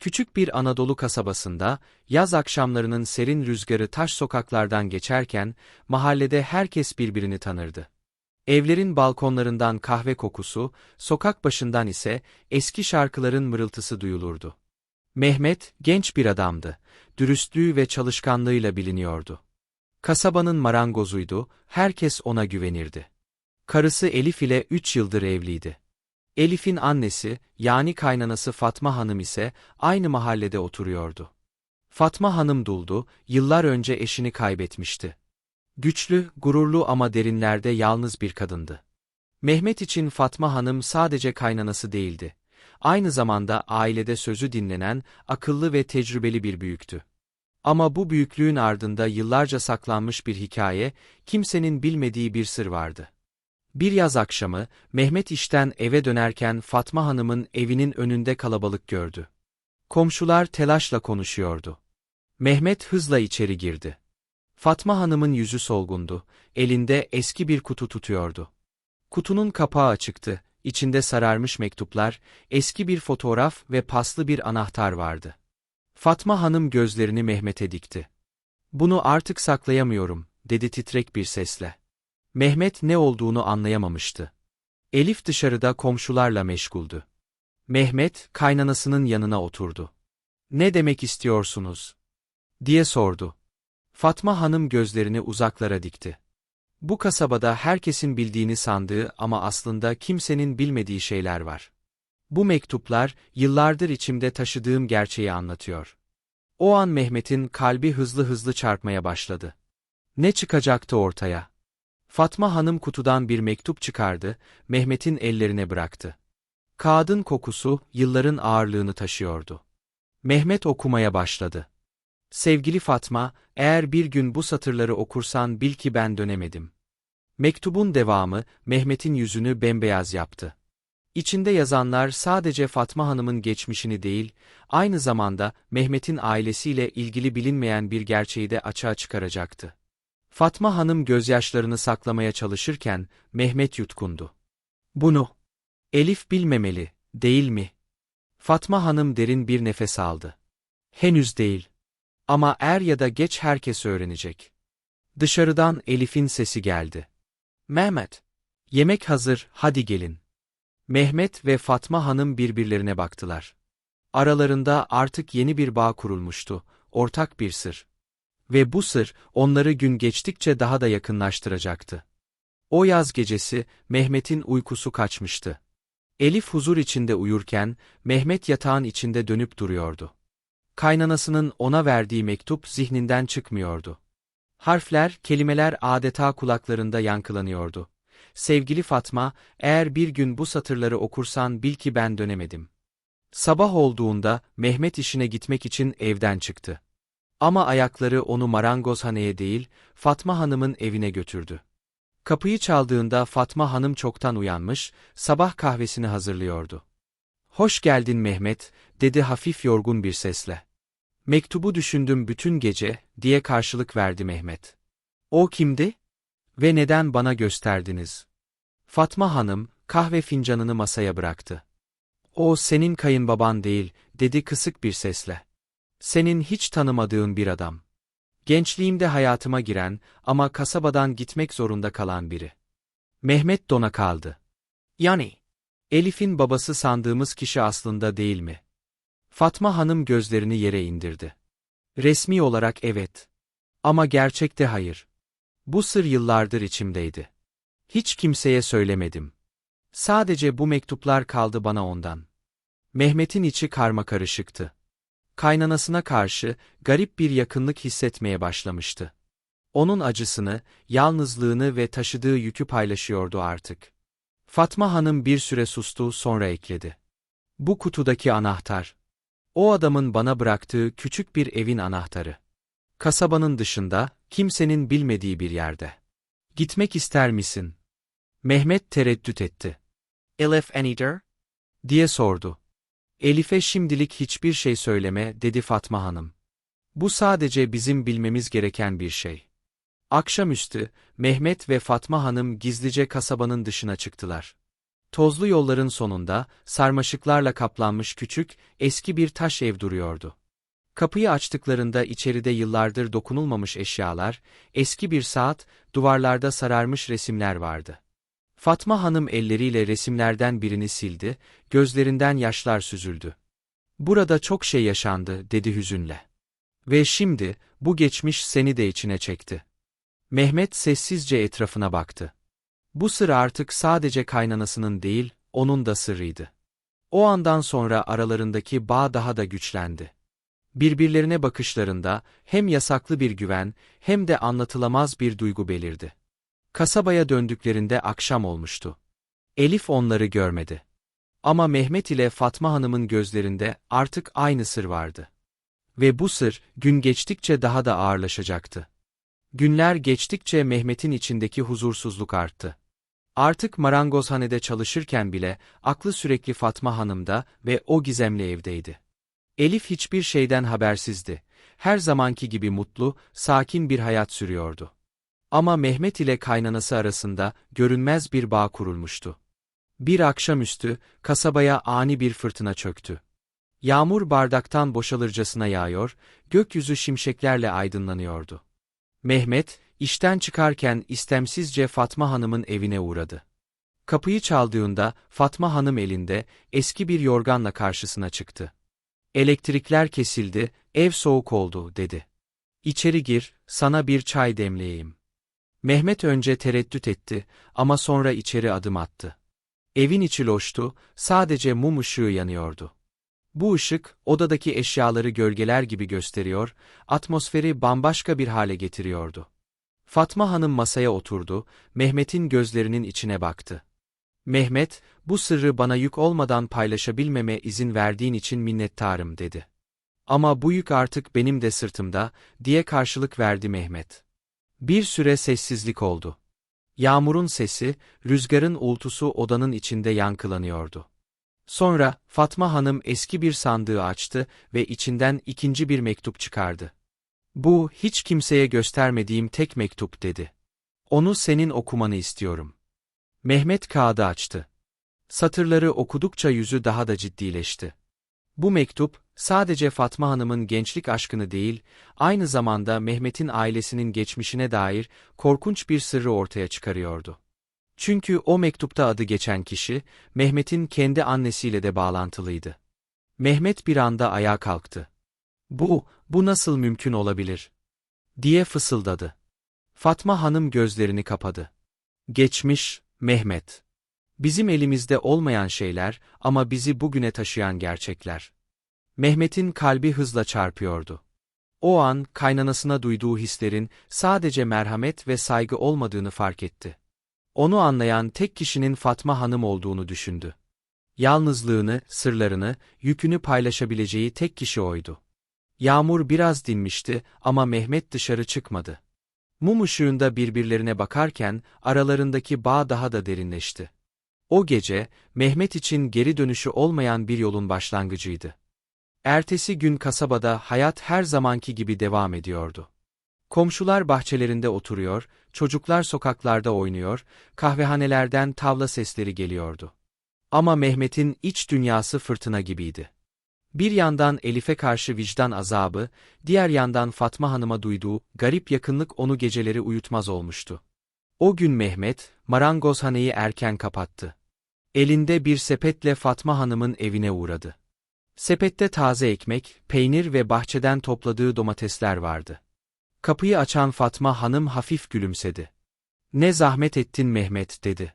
Küçük bir Anadolu kasabasında, yaz akşamlarının serin rüzgarı taş sokaklardan geçerken, mahallede herkes birbirini tanırdı. Evlerin balkonlarından kahve kokusu, sokak başından ise eski şarkıların mırıltısı duyulurdu. Mehmet, genç bir adamdı. Dürüstlüğü ve çalışkanlığıyla biliniyordu. Kasabanın marangozuydu, herkes ona güvenirdi. Karısı Elif ile üç yıldır evliydi. Elif'in annesi, yani kaynanası Fatma Hanım ise aynı mahallede oturuyordu. Fatma Hanım duldu, yıllar önce eşini kaybetmişti. Güçlü, gururlu ama derinlerde yalnız bir kadındı. Mehmet için Fatma Hanım sadece kaynanası değildi. Aynı zamanda ailede sözü dinlenen, akıllı ve tecrübeli bir büyüktü. Ama bu büyüklüğün ardında yıllarca saklanmış bir hikaye, kimsenin bilmediği bir sır vardı. Bir yaz akşamı, Mehmet işten eve dönerken Fatma Hanım'ın evinin önünde kalabalık gördü. Komşular telaşla konuşuyordu. Mehmet hızla içeri girdi. Fatma Hanım'ın yüzü solgundu, elinde eski bir kutu tutuyordu. Kutunun kapağı açıktı, içinde sararmış mektuplar, eski bir fotoğraf ve paslı bir anahtar vardı. Fatma Hanım gözlerini Mehmet'e dikti. Bunu artık saklayamıyorum, dedi titrek bir sesle. Mehmet ne olduğunu anlayamamıştı. Elif dışarıda komşularla meşguldü. Mehmet, kaynanasının yanına oturdu. Ne demek istiyorsunuz? diye sordu. Fatma Hanım gözlerini uzaklara dikti. Bu kasabada herkesin bildiğini sandığı ama aslında kimsenin bilmediği şeyler var. Bu mektuplar, yıllardır içimde taşıdığım gerçeği anlatıyor. O an Mehmet'in kalbi hızlı hızlı çarpmaya başladı. Ne çıkacaktı ortaya? Fatma Hanım kutudan bir mektup çıkardı, Mehmet'in ellerine bıraktı. Kağıdın kokusu, yılların ağırlığını taşıyordu. Mehmet okumaya başladı. Sevgili Fatma, eğer bir gün bu satırları okursan bil ki ben dönemedim. Mektubun devamı, Mehmet'in yüzünü bembeyaz yaptı. İçinde yazanlar sadece Fatma Hanım'ın geçmişini değil, aynı zamanda Mehmet'in ailesiyle ilgili bilinmeyen bir gerçeği de açığa çıkaracaktı. Fatma Hanım gözyaşlarını saklamaya çalışırken Mehmet yutkundu. Bunu Elif bilmemeli, değil mi? Fatma Hanım derin bir nefes aldı. Henüz değil. Ama er ya da geç herkes öğrenecek. Dışarıdan Elif'in sesi geldi. Mehmet, yemek hazır, hadi gelin. Mehmet ve Fatma Hanım birbirlerine baktılar. Aralarında artık yeni bir bağ kurulmuştu, ortak bir sır. Ve bu sır, onları gün geçtikçe daha da yakınlaştıracaktı. O yaz gecesi, Mehmet'in uykusu kaçmıştı. Elif huzur içinde uyurken, Mehmet yatağın içinde dönüp duruyordu. Kaynanasının ona verdiği mektup zihninden çıkmıyordu. Harfler, kelimeler adeta kulaklarında yankılanıyordu. Sevgili Fatma, eğer bir gün bu satırları okursan bil ki ben dönemedim. Sabah olduğunda Mehmet işine gitmek için evden çıktı. Ama ayakları onu marangozhaneye değil, Fatma Hanım'ın evine götürdü. Kapıyı çaldığında Fatma Hanım çoktan uyanmış, sabah kahvesini hazırlıyordu. Hoş geldin Mehmet, dedi hafif yorgun bir sesle. Mektubu düşündüm bütün gece, diye karşılık verdi Mehmet. O kimdi? Ve neden bana gösterdiniz? Fatma Hanım, kahve fincanını masaya bıraktı. O senin kayınbaban değil, dedi kısık bir sesle. Senin hiç tanımadığın bir adam. Gençliğimde hayatıma giren ama kasabadan gitmek zorunda kalan biri. Mehmet dona kaldı. Yani, Elif'in babası sandığımız kişi aslında değil mi? Fatma Hanım gözlerini yere indirdi. Resmi olarak evet. Ama gerçekte hayır. Bu sır yıllardır içimdeydi. Hiç kimseye söylemedim. Sadece bu mektuplar kaldı bana ondan. Mehmet'in içi karma karışıktı. Kaynanasına karşı garip bir yakınlık hissetmeye başlamıştı. Onun acısını, yalnızlığını ve taşıdığı yükü paylaşıyordu artık. Fatma Hanım bir süre sustu sonra ekledi. Bu kutudaki anahtar. O adamın bana bıraktığı küçük bir evin anahtarı. Kasabanın dışında, kimsenin bilmediği bir yerde. Gitmek ister misin? Mehmet tereddüt etti. Elif Enider? diye sordu. Elif'e şimdilik hiçbir şey söyleme, dedi Fatma Hanım. Bu sadece bizim bilmemiz gereken bir şey. Akşamüstü, Mehmet ve Fatma Hanım gizlice kasabanın dışına çıktılar. Tozlu yolların sonunda, sarmaşıklarla kaplanmış küçük, eski bir taş ev duruyordu. Kapıyı açtıklarında içeride yıllardır dokunulmamış eşyalar, eski bir saat, duvarlarda sararmış resimler vardı. Fatma Hanım elleriyle resimlerden birini sildi, gözlerinden yaşlar süzüldü. Burada çok şey yaşandı, dedi hüzünle. Ve şimdi, bu geçmiş seni de içine çekti. Mehmet sessizce etrafına baktı. Bu sır artık sadece kaynanasının değil, onun da sırrıydı. O andan sonra aralarındaki bağ daha da güçlendi. Birbirlerine bakışlarında hem yasaklı bir güven hem de anlatılamaz bir duygu belirdi. Kasabaya döndüklerinde akşam olmuştu. Elif onları görmedi. Ama Mehmet ile Fatma Hanım'ın gözlerinde artık aynı sır vardı. Ve bu sır gün geçtikçe daha da ağırlaşacaktı. Günler geçtikçe Mehmet'in içindeki huzursuzluk arttı. Artık marangozhanede çalışırken bile aklı sürekli Fatma Hanım'da ve o gizemli evdeydi. Elif hiçbir şeyden habersizdi. Her zamanki gibi mutlu, sakin bir hayat sürüyordu. Ama Mehmet ile kaynanası arasında görünmez bir bağ kurulmuştu. Bir akşamüstü, kasabaya ani bir fırtına çöktü. Yağmur bardaktan boşalırcasına yağıyor, gökyüzü şimşeklerle aydınlanıyordu. Mehmet, işten çıkarken istemsizce Fatma Hanım'ın evine uğradı. Kapıyı çaldığında Fatma Hanım elinde eski bir yorganla karşısına çıktı. Elektrikler kesildi, ev soğuk oldu, dedi. İçeri gir, sana bir çay demleyeyim. Mehmet önce tereddüt etti ama sonra içeri adım attı. Evin içi loştu, sadece mum ışığı yanıyordu. Bu ışık, odadaki eşyaları gölgeler gibi gösteriyor, atmosferi bambaşka bir hale getiriyordu. Fatma Hanım masaya oturdu, Mehmet'in gözlerinin içine baktı. Mehmet, bu sırrı bana yük olmadan paylaşabilmeme izin verdiğin için minnettarım dedi. Ama bu yük artık benim de sırtımda, diye karşılık verdi Mehmet. Bir süre sessizlik oldu. Yağmurun sesi, rüzgarın uğultusu odanın içinde yankılanıyordu. Sonra, Fatma Hanım eski bir sandığı açtı ve içinden ikinci bir mektup çıkardı. Bu, hiç kimseye göstermediğim tek mektup dedi. Onu senin okumanı istiyorum. Mehmet kağıdı açtı. Satırları okudukça yüzü daha da ciddileşti. Bu mektup, sadece Fatma Hanım'ın gençlik aşkını değil, aynı zamanda Mehmet'in ailesinin geçmişine dair korkunç bir sırrı ortaya çıkarıyordu. Çünkü o mektupta adı geçen kişi, Mehmet'in kendi annesiyle de bağlantılıydı. Mehmet bir anda ayağa kalktı. Bu, bu nasıl mümkün olabilir? diye fısıldadı. Fatma Hanım gözlerini kapadı. Geçmiş, Mehmet. Bizim elimizde olmayan şeyler ama bizi bugüne taşıyan gerçekler. Mehmet'in kalbi hızla çarpıyordu. O an kaynanasına duyduğu hislerin sadece merhamet ve saygı olmadığını fark etti. Onu anlayan tek kişinin Fatma Hanım olduğunu düşündü. Yalnızlığını, sırlarını, yükünü paylaşabileceği tek kişi oydu. Yağmur biraz dinmişti ama Mehmet dışarı çıkmadı. Mum ışığında birbirlerine bakarken aralarındaki bağ daha da derinleşti. O gece, Mehmet için geri dönüşü olmayan bir yolun başlangıcıydı. Ertesi gün kasabada hayat her zamanki gibi devam ediyordu. Komşular bahçelerinde oturuyor, çocuklar sokaklarda oynuyor, kahvehanelerden tavla sesleri geliyordu. Ama Mehmet'in iç dünyası fırtına gibiydi. Bir yandan Elif'e karşı vicdan azabı, diğer yandan Fatma Hanım'a duyduğu garip yakınlık onu geceleri uyutmaz olmuştu. O gün Mehmet, marangozhaneyi erken kapattı. Elinde bir sepetle Fatma Hanım'ın evine uğradı. Sepette taze ekmek, peynir ve bahçeden topladığı domatesler vardı. Kapıyı açan Fatma Hanım hafif gülümsedi. Ne zahmet ettin Mehmet dedi.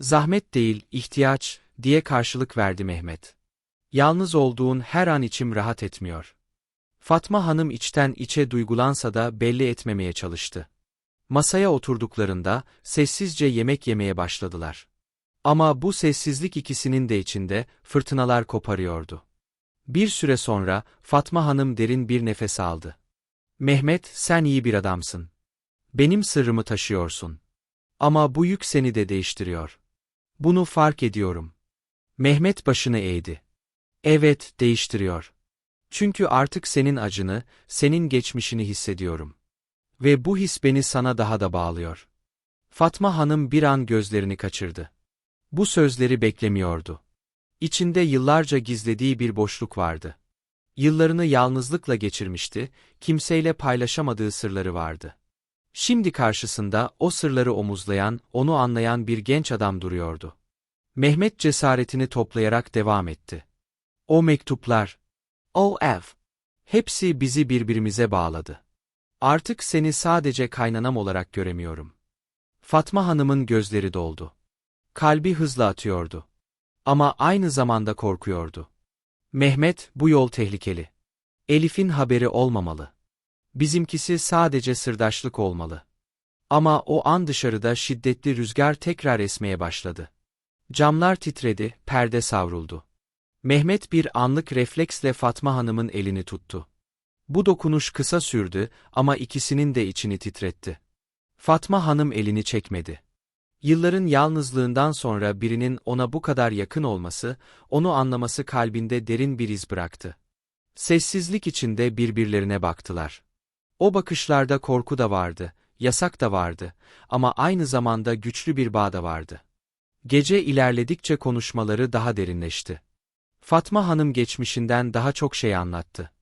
Zahmet değil, ihtiyaç, diye karşılık verdi Mehmet. Yalnız olduğun her an içim rahat etmiyor. Fatma Hanım içten içe duygulansa da belli etmemeye çalıştı. Masaya oturduklarında sessizce yemek yemeye başladılar. Ama bu sessizlik ikisinin de içinde fırtınalar koparıyordu. Bir süre sonra Fatma Hanım derin bir nefes aldı. Mehmet, sen iyi bir adamsın. Benim sırrımı taşıyorsun. Ama bu yük seni de değiştiriyor. Bunu fark ediyorum. Mehmet başını eğdi. Evet, değiştiriyor. Çünkü artık senin acını, senin geçmişini hissediyorum. Ve bu his beni sana daha da bağlıyor. Fatma Hanım bir an gözlerini kaçırdı. Bu sözleri beklemiyordu. İçinde yıllarca gizlediği bir boşluk vardı. Yıllarını yalnızlıkla geçirmişti, kimseyle paylaşamadığı sırları vardı. Şimdi karşısında o sırları omuzlayan, onu anlayan bir genç adam duruyordu. Mehmet cesaretini toplayarak devam etti. O mektuplar, o ev, hepsi bizi birbirimize bağladı. Artık seni sadece kaynanam olarak göremiyorum. Fatma Hanım'ın gözleri doldu. Kalbi hızla atıyordu. Ama aynı zamanda korkuyordu. Mehmet, bu yol tehlikeli. Elif'in haberi olmamalı. Bizimkisi sadece sırdaşlık olmalı. Ama o an dışarıda şiddetli rüzgar tekrar esmeye başladı. Camlar titredi, perde savruldu. Mehmet bir anlık refleksle Fatma Hanım'ın elini tuttu. Bu dokunuş kısa sürdü ama ikisinin de içini titretti. Fatma Hanım elini çekmedi. Yılların yalnızlığından sonra birinin ona bu kadar yakın olması, onu anlaması kalbinde derin bir iz bıraktı. Sessizlik içinde birbirlerine baktılar. O bakışlarda korku da vardı, yasak da vardı ama aynı zamanda güçlü bir bağ da vardı. Gece ilerledikçe konuşmaları daha derinleşti. Fatma Hanım geçmişinden daha çok şey anlattı.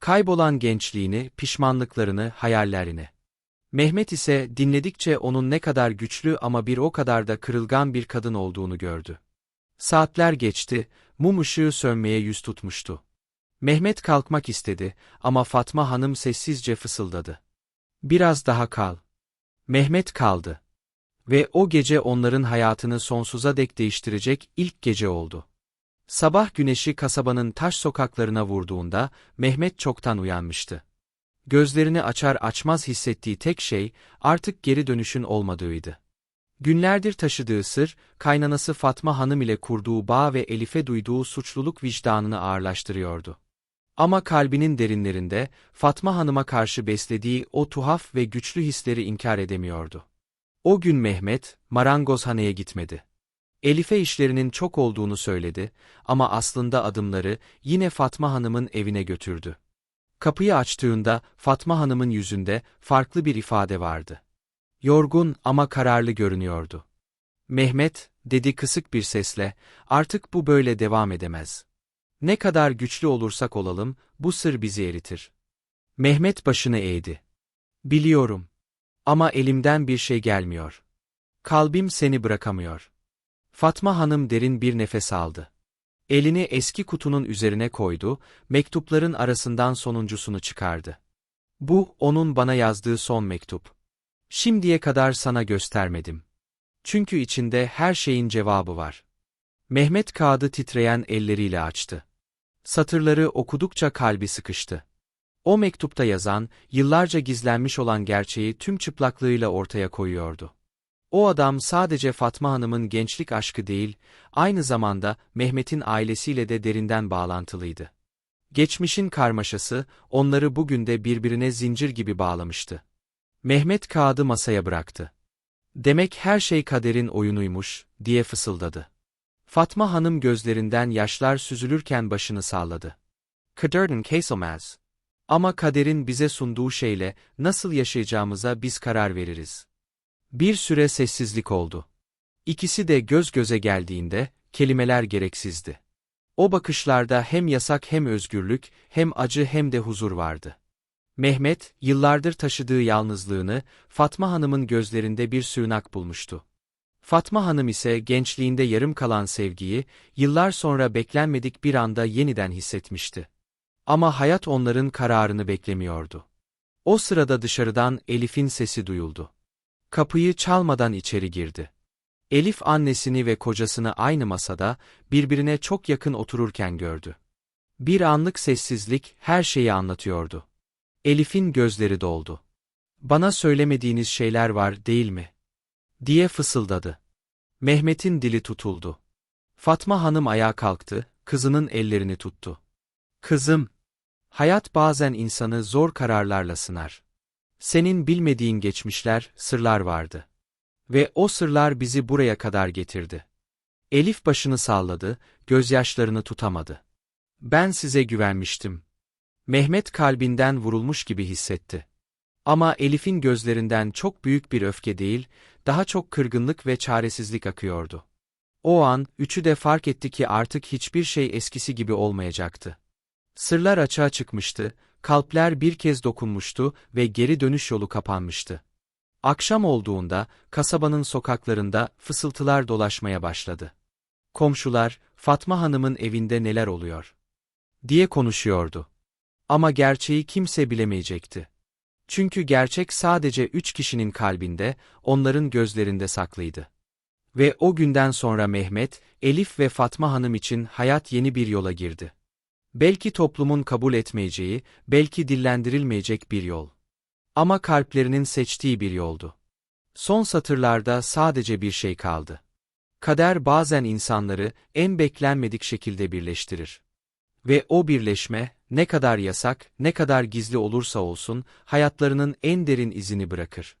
Kaybolan gençliğini, pişmanlıklarını, hayallerini. Mehmet ise dinledikçe onun ne kadar güçlü ama bir o kadar da kırılgan bir kadın olduğunu gördü. Saatler geçti, mum ışığı sönmeye yüz tutmuştu. Mehmet kalkmak istedi ama Fatma Hanım sessizce fısıldadı. Biraz daha kal. Mehmet kaldı. Ve o gece onların hayatını sonsuza dek değiştirecek ilk gece oldu. Sabah güneşi kasabanın taş sokaklarına vurduğunda Mehmet çoktan uyanmıştı. Gözlerini açar açmaz hissettiği tek şey artık geri dönüşün olmadığıydı. Günlerdir taşıdığı sır, kaynanası Fatma Hanım ile kurduğu bağ ve Elif'e duyduğu suçluluk vicdanını ağırlaştırıyordu. Ama kalbinin derinlerinde Fatma Hanım'a karşı beslediği o tuhaf ve güçlü hisleri inkar edemiyordu. O gün Mehmet, marangozhaneye gitmedi. Elif'e işlerinin çok olduğunu söyledi ama aslında adımları yine Fatma Hanım'ın evine götürdü. Kapıyı açtığında Fatma Hanım'ın yüzünde farklı bir ifade vardı. Yorgun ama kararlı görünüyordu. Mehmet, dedi kısık bir sesle, artık bu böyle devam edemez. Ne kadar güçlü olursak olalım, bu sır bizi eritir. Mehmet başını eğdi. Biliyorum. Ama elimden bir şey gelmiyor. Kalbim seni bırakamıyor. Fatma Hanım derin bir nefes aldı. Elini eski kutunun üzerine koydu, mektupların arasından sonuncusunu çıkardı. Bu, onun bana yazdığı son mektup. Şimdiye kadar sana göstermedim. Çünkü içinde her şeyin cevabı var. Mehmet kağıdı titreyen elleriyle açtı. Satırları okudukça kalbi sıkıştı. O mektupta yazan, yıllarca gizlenmiş olan gerçeği tüm çıplaklığıyla ortaya koyuyordu. O adam sadece Fatma Hanım'ın gençlik aşkı değil, aynı zamanda Mehmet'in ailesiyle de derinden bağlantılıydı. Geçmişin karmaşası, onları bugün de birbirine zincir gibi bağlamıştı. Mehmet kağıdı masaya bıraktı. Demek her şey kaderin oyunuymuş, diye fısıldadı. Fatma Hanım gözlerinden yaşlar süzülürken başını salladı. Kaderden kesilmez. Ama kaderin bize sunduğu şeyle nasıl yaşayacağımıza biz karar veririz. Bir süre sessizlik oldu. İkisi de göz göze geldiğinde, kelimeler gereksizdi. O bakışlarda hem yasak hem özgürlük, hem acı hem de huzur vardı. Mehmet, yıllardır taşıdığı yalnızlığını, Fatma Hanım'ın gözlerinde bir sığınak bulmuştu. Fatma Hanım ise gençliğinde yarım kalan sevgiyi, yıllar sonra beklenmedik bir anda yeniden hissetmişti. Ama hayat onların kararını beklemiyordu. O sırada dışarıdan Elif'in sesi duyuldu. Kapıyı çalmadan içeri girdi. Elif annesini ve kocasını aynı masada, birbirine çok yakın otururken gördü. Bir anlık sessizlik her şeyi anlatıyordu. Elif'in gözleri doldu. Bana söylemediğiniz şeyler var değil mi? diye fısıldadı. Mehmet'in dili tutuldu. Fatma Hanım ayağa kalktı, kızının ellerini tuttu. Kızım, hayat bazen insanı zor kararlarla sınar. Senin bilmediğin geçmişler, sırlar vardı. Ve o sırlar bizi buraya kadar getirdi. Elif başını salladı, gözyaşlarını tutamadı. Ben size güvenmiştim. Mehmet kalbinden vurulmuş gibi hissetti. Ama Elif'in gözlerinden çok büyük bir öfke değil, daha çok kırgınlık ve çaresizlik akıyordu. O an, üçü de fark etti ki artık hiçbir şey eskisi gibi olmayacaktı. Sırlar açığa çıkmıştı, kalpler bir kez dokunmuştu ve geri dönüş yolu kapanmıştı. Akşam olduğunda, kasabanın sokaklarında fısıltılar dolaşmaya başladı. Komşular, Fatma Hanım'ın evinde neler oluyor? diye konuşuyordu. Ama gerçeği kimse bilemeyecekti. Çünkü gerçek sadece üç kişinin kalbinde, onların gözlerinde saklıydı. Ve o günden sonra Mehmet, Elif ve Fatma Hanım için hayat yeni bir yola girdi. Belki toplumun kabul etmeyeceği, belki dillendirilmeyecek bir yol. Ama kalplerinin seçtiği bir yoldu. Son satırlarda sadece bir şey kaldı. Kader bazen insanları en beklenmedik şekilde birleştirir. Ve o birleşme, ne kadar yasak, ne kadar gizli olursa olsun, hayatlarının en derin izini bırakır.